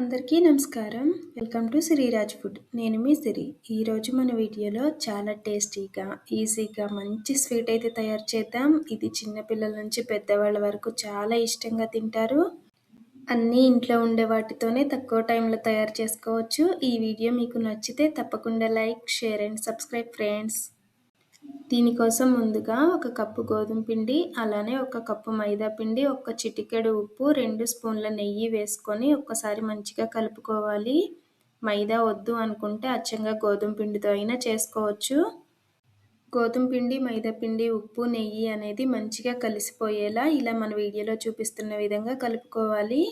అందరికీ నమస్కారం. Welcome to Siriraj food. నేను మీ సిరి. ఈరోజు మన వీడియోలో చాలా టేస్టీగా ఈజీగా మంచి స్వీట్ అయితే తయారు చేద్దాం. ఇది చిన్నపిల్లల నుంచి పెద్దవాళ్ళ వరకు చాలా ఇష్టంగా తింటారు. అన్నీ ఇంట్లో ఉండే వాటితోనే తక్కువ టైంలో తయారు చేసుకోవచ్చు. ఈ వీడియో మీకు నచ్చితే తప్పకుండా like share and subscribe friends. దీనికోసం ముందుగా ఒక కప్పు గోధుమ పిండి అలానే ఒక కప్పు మైదా పిండి ఒక చిటికెడు ఉప్పు రెండు స్పూన్ల నెయ్యి వేసుకొని ఒక్కసారి మంచిగా కలుపుకోవాలి. మైదా వద్దు అనుకుంటే అచ్చంగా గోధుమ పిండితో అయినా చేసుకోవచ్చు. గోధుమ పిండి మైదా పిండి ఉప్పు నెయ్యి అనేది మంచిగా కలిసిపోయేలా ఇలా మన వీడియోలో చూపిస్తున్న విధంగా కలుపుకోవాలి.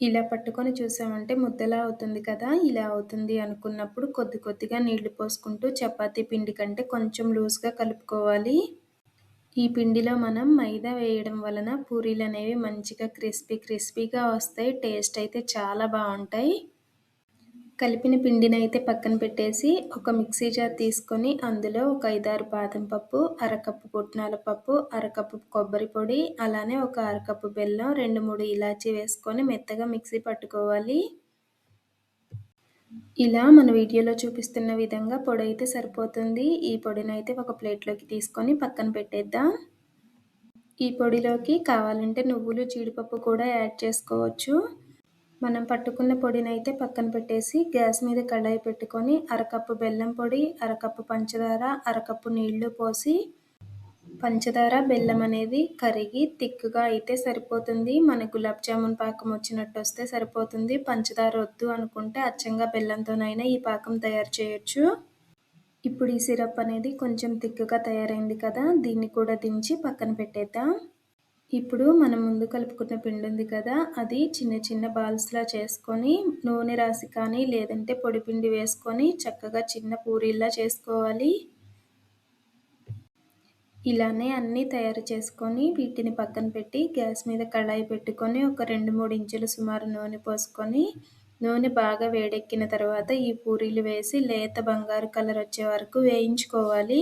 ఇలా పట్టుకొని చూసామంటే ముద్దలా అవుతుంది కదా ఇలా అవుతుంది అనుకున్నప్పుడు కొద్ది కొద్దిగా నీళ్ళు పోసుకుంటూ చపాతీ పిండి కంటే కొంచెం లూజ్గా కలుపుకోవాలి. ఈ పిండిలో మనం మైదా వేయడం వలన పూరీలు అనేవి మంచిగా క్రిస్పీ క్రిస్పీగా వస్తాయి టేస్ట్ అయితే చాలా బాగుంటాయి. కలిపిన పిండిని అయితే పక్కన పెట్టేసి ఒక మిక్సీ జార్ తీసుకొని అందులో ఒక ఐదారు బాదం పప్పు అరకప్పు పుట్నాల పప్పు అరకప్పు కొబ్బరి పొడి అలానే ఒక అరకప్పు బెల్లం రెండు మూడు ఇలాచీ వేసుకొని మెత్తగా మిక్సీ పట్టుకోవాలి. ఇలా మన వీడియోలో చూపిస్తున్న విధంగా పొడి అయితే సరిపోతుంది. ఈ పొడిని అయితే ఒక ప్లేట్లోకి తీసుకొని పక్కన పెట్టేద్దాం. ఈ పొడిలోకి కావాలంటే నువ్వులు జీడిపప్పు కూడా యాడ్ చేసుకోవచ్చు. మనం పట్టుకున్న పొడిని అయితే పక్కన పెట్టేసి గ్యాస్ మీద కడాయి పెట్టుకొని అరకప్పు బెల్లం పొడి అరకప్పు పంచదార అరకప్పు నీళ్ళు పోసి పంచదార బెల్లం అనేది కరిగి తిక్కుగా అయితే సరిపోతుంది. మన గులాబ్ జామున్ పాకం వచ్చినట్టు వస్తే సరిపోతుంది. పంచదార వద్దు అనుకుంటే అచ్చంగా బెల్లంతోనైనా ఈ పాకం తయారు చేయొచ్చు. ఇప్పుడు ఈ సిరప్ అనేది కొంచెం తిక్కుగా తయారైంది కదా దీన్ని కూడా దించి పక్కన పెట్టేద్దాం. ఇప్పుడు మనం ముందు కలుపుకున్న పిండి ఉంది కదా అది చిన్న చిన్న బాల్స్లా చేసుకొని నూనె రాసి కానీ లేదంటే పొడి పిండి వేసుకొని చక్కగా చిన్న పూరీలా చేసుకోవాలి. ఇలానే అన్నీ తయారు చేసుకొని వీటిని పక్కన పెట్టి గ్యాస్ మీద కళాయి పెట్టుకొని ఒక రెండు మూడు ఇంచులు సుమారు నూనె పోసుకొని నూనె బాగా వేడెక్కిన తర్వాత ఈ పూరీలు వేసి లేత బంగారు కలర్ వచ్చే వరకు వేయించుకోవాలి.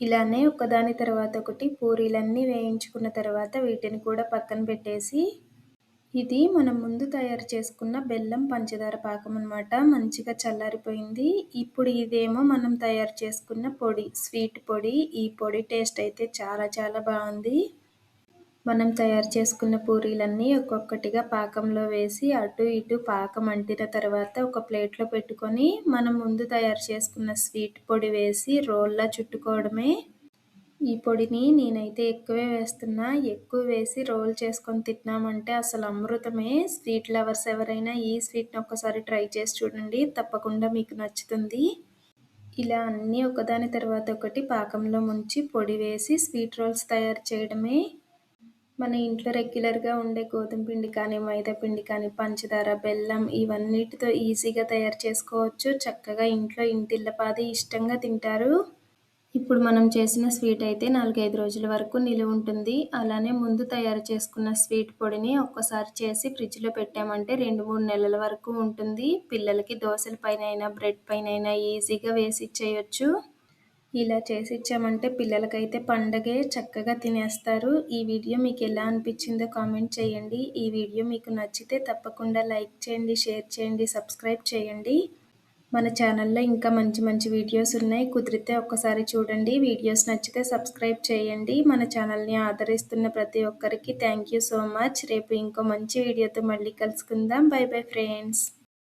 ఇలానే ఒకదాని తర్వాత ఒకటి పూరీలన్నీ వేయించుకున్న తర్వాత వీటిని కూడా పక్కన పెట్టేసి ఇది మనం ముందు తయారు చేసుకున్న బెల్లం పంచదార పాకం అనమాట మంచిగా చల్లారిపోయింది. ఇప్పుడు ఇదేమో మనం తయారు చేసుకున్న పొడి స్వీట్ పొడి. ఈ పొడి టేస్ట్ అయితే చాలా చాలా బాగుంది. మనం తయారు చేసుకున్న పూరీలన్నీ ఒక్కొక్కటిగా పాకంలో వేసి అటు ఇటు పాకం అంటిన తర్వాత ఒక ప్లేట్లో పెట్టుకొని మనం ముందు తయారు చేసుకున్న స్వీట్ పొడి వేసి రోల్లా చుట్టుకోవడమే. ఈ పొడిని నేనైతే ఎక్కువే వేస్తున్నా. ఎక్కువ వేసి రోల్ చేసుకొని తిన్నామంటే అసలు అమృతమే. స్వీట్ లవర్స్ ఎవరైనా ఈ స్వీట్ని ఒక్కసారి ట్రై చేసి చూడండి. తప్పకుండా మీకు నచ్చుతుంది. ఇలా అన్నీ ఒకదాని తర్వాత ఒకటి పాకంలో ముంచి పొడి వేసి స్వీట్ రోల్స్ తయారు చేయడమే. మన ఇంట్లో రెగ్యులర్గా ఉండే గోధుమ పిండి కానీ మైదా పిండి కానీ పంచదార బెల్లం ఇవన్నిటితో ఈజీగా తయారు చేసుకోవచ్చు. చక్కగా ఇంట్లో ఇంటిల్లపాది ఇష్టంగా తింటారు. ఇప్పుడు మనం చేసిన స్వీట్ అయితే నాలుగైదు రోజుల వరకు నిలువ ఉంటుంది. అలానే ముందు తయారు చేసుకున్న స్వీట్ పొడిని ఒక్కసారి చేసి ఫ్రిడ్జ్లో పెట్టామంటే రెండు మూడు నెలల వరకు ఉంటుంది. పిల్లలకి దోశల పైన బ్రెడ్ పైన ఈజీగా వేసి ఇచ్చేయచ్చు. ఇలా చేసి ఇచ్చామంటే పిల్లలకైతే పండగే చక్కగా తినేస్తారు. ఈ వీడియో మీకు ఎలా అనిపించిందో కామెంట్ చేయండి. ఈ వీడియో మీకు నచ్చితే తప్పకుండా లైక్ చేయండి షేర్ చేయండి సబ్స్క్రైబ్ చేయండి. మన ఛానల్లో ఇంకా మంచి మంచి వీడియోస్ ఉన్నాయి. కుదిరితే ఒక్కసారి చూడండి. వీడియోస్ నచ్చితే సబ్స్క్రైబ్ చేయండి. మన ఛానల్ని ఆదరిస్తున్న ప్రతి ఒక్కరికి థ్యాంక్ సో మచ్. రేపు ఇంకో మంచి వీడియోతో మళ్ళీ కలుసుకుందాం. Bye bye friends.